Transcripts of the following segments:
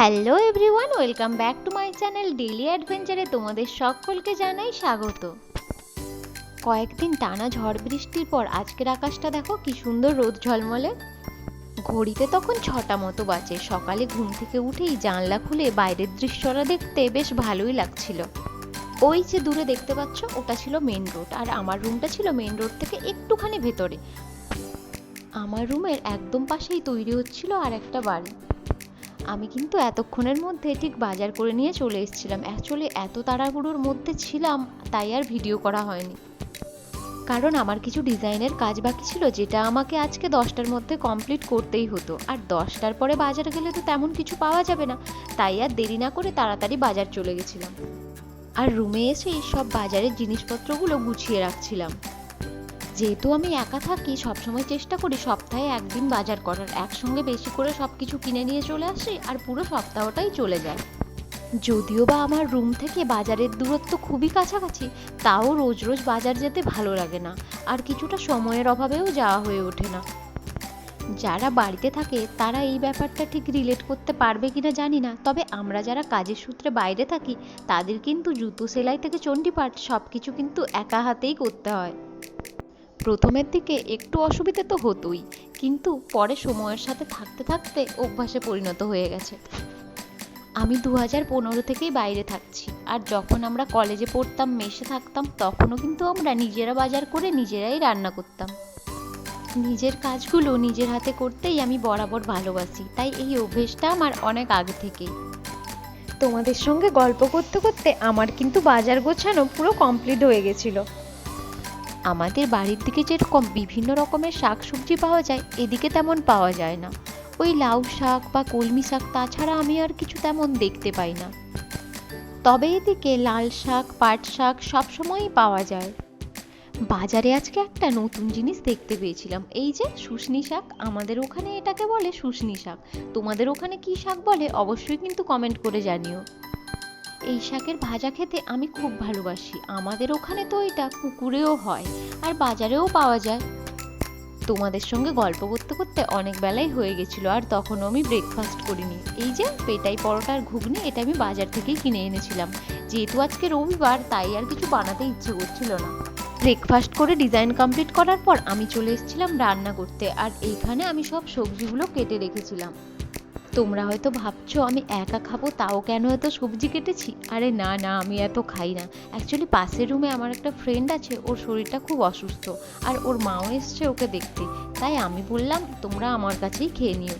Hello everyone, welcome back to my channel daily অ্যাডভেঞ্চারে তোমাদের সকলকে জানাই স্বাগত। কয়েকদিন টানা ঝড় বৃষ্টির পর আজকের আকাশটা দেখো কি সুন্দর রোদ ঝলমলে। ঘড়িতে তখন ছটা মতো বাজে, সকালে ঘুম থেকে উঠেই জানলা খুলে বাইরের দৃশ্যটা দেখতে বেশ ভালোই লাগছিল। ওই যে দূরে দেখতে পাচ্ছ, ওটা ছিল মেন রোড আর আমার রুমটা ছিল মেন রোড থেকে একটুখানি ভেতরে। আমার রুমের একদম পাশেই তৈরি হচ্ছিল আর একটা বাড়ি। আমি কিন্তু এতক্ষণের মধ্যে ঠিক বাজার করে নিয়ে চলে এসেছিলাম। অ্যাকচুয়ালি এত তাড়াহুড়োর মধ্যে ছিলাম, তাই আর ভিডিও করা হয়নি। কারণ আমার কিছু ডিজাইনের কাজ বাকি ছিল, যেটা আমাকে আজকে দশটার মধ্যে কমপ্লিট করতেই হতো। আর দশটার পরে বাজার গেলে তো তেমন কিছু পাওয়া যাবে না, তাই আর দেরি না করে তাড়াতাড়ি বাজার চলে গেছিলাম। আর রুমে এসেই সব বাজারের জিনিসপত্রগুলো গুছিয়ে রাখছিলাম। যেহেতু আমি একা থাকি, সবসময় চেষ্টা করি সপ্তাহে একদিন বাজার করার। একসঙ্গে বেশি করে সব কিছু কিনে নিয়ে চলে আসি আর পুরো সপ্তাহটাই চলে যায়। যদিও বা আমার রুম থেকে বাজারের দূরত্ব খুবই কাছাকাছি, তাও রোজ রোজ বাজার যেতে ভালো লাগে না আর কিছুটা সময়ের অভাবেও যাওয়া হয়ে ওঠে না। যারা বাড়িতে থাকে, তারা এই ব্যাপারটা ঠিক রিলেট করতে পারবে কিনা জানি না, তবে আমরা যারা কাজের সূত্রে বাইরে থাকি, তাদের কিন্তু জুতো, সেলাই থেকে চণ্ডীপাঠ সব কিছু কিন্তু একা হাতেই করতে হয়। প্রথমের দিকে একটু অসুবিধে তো হতোই, কিন্তু পরে সময়ের সাথে থাকতে থাকতে অভ্যাসে পরিণত হয়ে গেছে। আমি দু হাজার পনেরো থেকেই বাইরে থাকছি, আর যখন আমরা কলেজে পড়তাম, মেসে থাকতাম, তখনও কিন্তু আমরা নিজেরা বাজার করে নিজেরাই রান্না করতাম। নিজের কাজগুলো নিজের হাতে করতেই আমি বরাবর ভালোবাসি, তাই এই অভ্যেসটা আমার অনেক আগে থেকেই। তোমাদের সঙ্গে গল্প করতে করতে আমার কিন্তু বাজার গোছানো পুরো কমপ্লিট হয়ে গেছিল। আমাদের বাড়ির দিকে যেরকম বিভিন্ন রকমের শাক সবজি পাওয়া যায়, এদিকে তেমন পাওয়া যায় না। ওই লাউ শাক বা কলমি শাক তাছাড়া আমি আর কিছু তেমন দেখতে পাই না। তবে এদিকে লাল শাক, পাট শাক সবসময়ই পাওয়া যায়। বাজারে আজকে একটা নতুন জিনিস দেখতে পেয়েছিলাম। এই যে শুশনি শাক, আমাদের ওখানে এটাকে বলে শুশনি শাক। তোমাদের ওখানে কি শাক বলে অবশ্যই কিন্তু কমেন্ট করে জানিও। এই শাকের ভাজা খেতে আমি খুব ভালোবাসি। আমাদের ওখানে তো এটা পুকুরেও হয় আর বাজারেও পাওয়া যায়। তোমাদের সঙ্গে গল্প করতে করতে অনেক বেলাই হয়ে গেছিল আর তখনও আমি ব্রেকফাস্ট করিনি। এই যে পেটাই পরোটার ঘুগনি এটা আমি বাজার থেকেই কিনে এনেছিলাম। যেহেতু আজকে রবিবার, তাই আর কিছু বানাতে ইচ্ছে করছিল না। ব্রেকফাস্ট করে ডিজাইন কমপ্লিট করার পর আমি চলে এসেছিলাম রান্না করতে আর এইখানে আমি সব সবজিগুলো কেটে রেখেছিলাম। তোমরা হয়তো ভাবছ আমি একা খাব, তাও কেন এত সবজি কেটেছি? আরে না না, আমি এত খাই না। অ্যাকচুয়ালি পাশের রুমে আমার একটা ফ্রেন্ড আছে, ওর শরীরটা খুব অসুস্থ, আর ওর মাও এসছে ওকে দেখতে। তাই আমি বললাম, তোমরা আমার কাছেই খেয়ে নিও।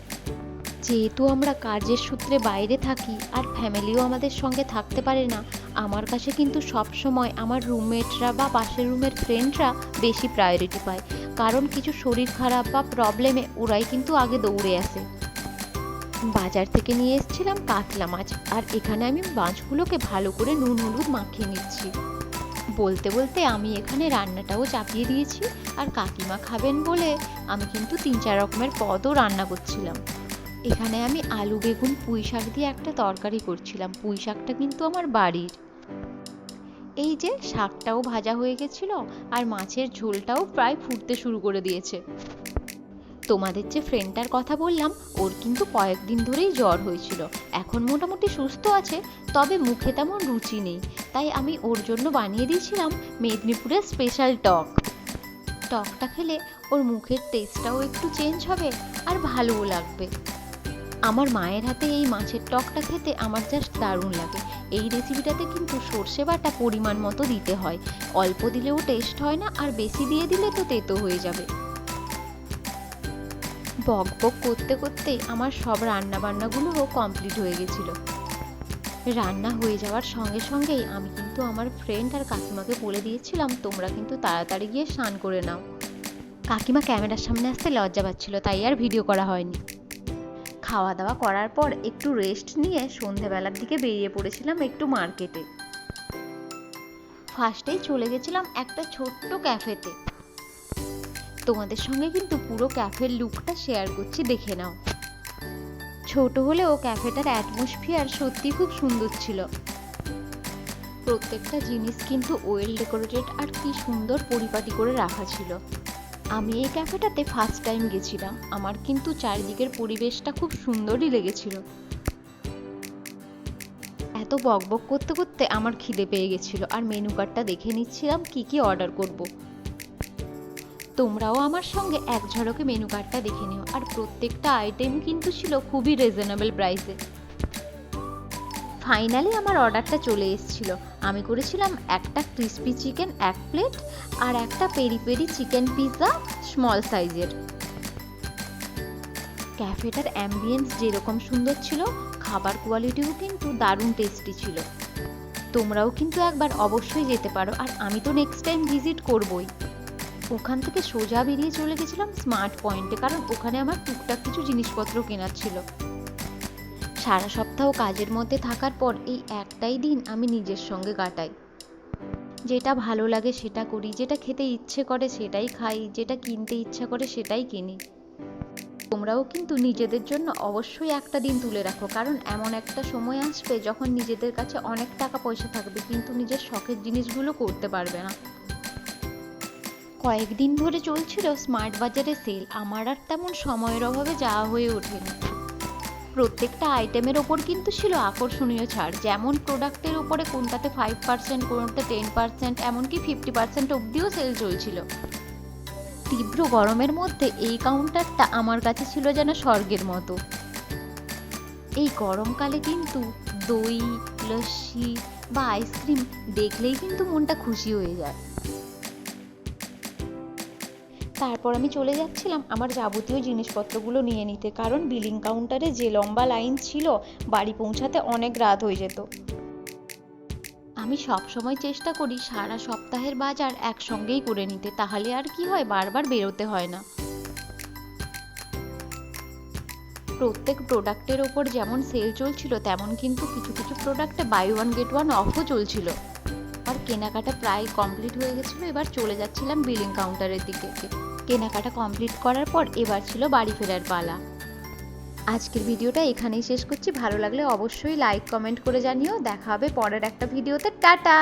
যেহেতু আমরা কাজের সূত্রে বাইরে থাকি, আর ফ্যামিলিও আমাদের সঙ্গে থাকতে পারে না, আমার কাছে কিন্তু সব সময় আমার রুমমেটরা বা পাশের রুমের ফ্রেন্ডরা বেশি প্রায়োরিটি পায়। কারণ কিছু শরীর খারাপ বা প্রবলেমে ওরাই কিন্তু আগে দৌড়ে আসে। বাজার থেকে নিয়ে এসেছিলাম কাতলা মাছ, আর এখানে আমি মাছগুলোকে ভালো করে নুন হলুদ মাখিয়ে নিচ্ছি। বলতে বলতে আমি এখানে রান্নাটাও চাপিয়ে দিয়েছি, আর কাকিমা খাবেন বলে আমি কিন্তু তিন চার রকমের পদও রান্না করছিলাম। এখানে আমি আলু, বেগুন, পুঁই শাক দিয়ে একটা তরকারি করছিলাম। পুঁই শাকটা কিন্তু আমার বাড়ির। এই যে শাকটাও ভাজা হয়ে গেছিল, আর মাছের ঝোলটাও প্রায় ফুটতে শুরু করে দিয়েছে। তোমাদের যে ফ্রেন্ডটার কথা বললাম, ওর কিন্তু কয়েকদিন ধরেই জ্বর হয়েছিল। এখন মোটামুটি সুস্থ আছে, তবে মুখে তেমন রুচি নেই। তাই আমি ওর জন্য বানিয়ে দিয়েছিলাম মেদিনীপুরের স্পেশাল টক। টকটা খেলে ওর মুখের টেস্টটাও একটু চেঞ্জ হবে আর ভালোও লাগবে। আমার মায়ের হাতে এই মাছের টকটা খেতে আমার জাস্ট দারুণ লাগে। এই রেসিপিটাতে কিন্তু সর্ষে বাটা পরিমাণ মতো দিতে হয়। অল্প দিলেও টেস্ট হয় না আর বেশি দিয়ে দিলে তো তেতো হয়ে যাবে। বক বক করতে করতে আমার সব রান্না বান্নাগুলোও কমপ্লিট হয়ে গেছিল। রান্না হয়ে যাওয়ার সঙ্গে সঙ্গেই আমি কিন্তু আমার ফ্রেন্ড আর কাকিমাকে বলে দিয়েছিলাম, তোমরা কিন্তু তাড়াতাড়ি গিয়ে স্নান করে নাও। কাকিমা ক্যামেরার সামনে আসতে লজ্জা পাচ্ছিল, তাই আর ভিডিও করা হয়নি। খাওয়া দাওয়া করার পর একটু রেস্ট নিয়ে সন্ধেবেলার দিকে বেরিয়ে পড়েছিলাম একটু মার্কেটে ফার্স্টেই চলে গেছিলাম একটা ছোট্ট ক্যাফেতে তোমাদের সঙ্গে কিন্তু পুরো ক্যাফের লুকটা শেয়ার করছি, দেখে নাও। ছোট হলেও ক্যাফেটার অ্যাটমসফিয়ার সত্যি খুব সুন্দর ছিল। প্রত্যেকটা জিনিস কিন্তু ওয়েল ডেকোরেটেড আর কি সুন্দর পরিপাটি করে রাখা ছিল। আমি এই ক্যাফেটাতে ফার্স্ট টাইম গেছিলাম, আমার কিন্তু চারিদিকের পরিবেশটা খুব সুন্দরই লেগেছিল। এত বকবক করতে করতে আমার খিদে পেয়ে গেছিল, আর মেনু কার্ডটা দেখে নিচ্ছিলাম কি কি অর্ডার করব। তোমরাও আমার সঙ্গে এক ঝলকে মেনু কার্ডটা দেখে নিও। আর প্রত্যেকটা আইটেম কিন্তু ছিল খুবই রিজনেবল প্রাইসে ফাইনালি আমার অর্ডারটা চলে এসেছিল। আমি করেছিলাম একটা ক্রিস্পি চিকেন এক প্লেট আর একটা peri peri chicken pizza small সাইজের ক্যাফেটার অ্যাম্বিয়েন্স যেরকম সুন্দর ছিল, খাবার কোয়ালিটিও কিন্তু দারুণ টেস্টি ছিল। তোমরাও কিন্তু একবার অবশ্যই যেতে পারো আর আমি তো নেক্সট টাইম ভিজিট করবই। ওখান থেকে সোজা বেরিয়ে চলে গেছিলাম স্মার্ট পয়েন্টে কারণ ওখানে আমার টুকটাক কিছু জিনিসপত্র কেনার ছিল। সারা সপ্তাহ কাজের মধ্যে থাকার পর এই একটাই দিন আমি নিজের সঙ্গে কাটাই। যেটা ভালো লাগে সেটা করি, যেটা খেতে ইচ্ছে করে সেটাই খাই, যেটা কিনতে ইচ্ছা করে সেটাই কিনি। তোমরাও কিন্তু নিজেদের জন্য অবশ্যই একটা দিন তুলে রাখো, কারণ এমন একটা সময় আসবে যখন নিজেদের কাছে অনেক টাকা পয়সা থাকবে, কিন্তু নিজের শখের জিনিসগুলো করতে পারবে না। কয়েকদিন ধরে চলছিল স্মার্ট বাজারে সেল। আমার আর তেমন সময়ের অভাবে যাওয়া হয়ে ওঠেনি। প্রত্যেকটা আইটেমের ওপর কিন্তু ছিল আকর্ষণীয় ছাড়। যেমন প্রোডাক্টের ওপরে কোনটাতে ফাইভ পার্সেন্ট কোনটাতে টেন পার্সেন্ট এমনকি ফিফটি পার্সেন্ট অবধিও সেল চলছিল। তীব্র গরমের মধ্যে এই কাউন্টারটা আমার কাছে ছিল যেন স্বর্গের মতো। এই গরমকালে কিন্তু দই, লস্যি বা আইসক্রিম দেখলেই কিন্তু মনটা খুশি হয়ে যায়। তারপর আমি চলে যাচ্ছিলাম আমার যাবতীয় জিনিসপত্রগুলো নিয়ে নিতে, কারণ বিলিং কাউন্টারে যে লম্বা লাইন ছিল, বাড়ি পৌঁছাতে অনেক রাত হয়ে যেত। আমি সব সময় চেষ্টা করি সারা সপ্তাহের বাজার একসঙ্গেই করে নিতে, তাহলে আর কি হয়, বারবার বেরোতে হয় না। প্রত্যেক প্রোডাক্টের ওপর যেমন সেল চলছিল, তেমন কিন্তু কিছু কিছু প্রোডাক্টে বাই ওয়ান গেট ওয়ান অফও চলছিল। কেনাকাটা প্রায় কমপ্লিট হয়ে গেছিল, এবার চলে যাচ্ছিলাম বিলিং কাউন্টারের দিকে। কেনাকাটা কমপ্লিট করার পর এবার ছিল বাড়ি ফেরার পালা। আজকের ভিডিওটা এখানেই শেষ করছি। ভালো লাগলে অবশ্যই লাইক কমেন্ট করে জানিও। দেখা হবে পরের একটা ভিডিওতে। টাটা!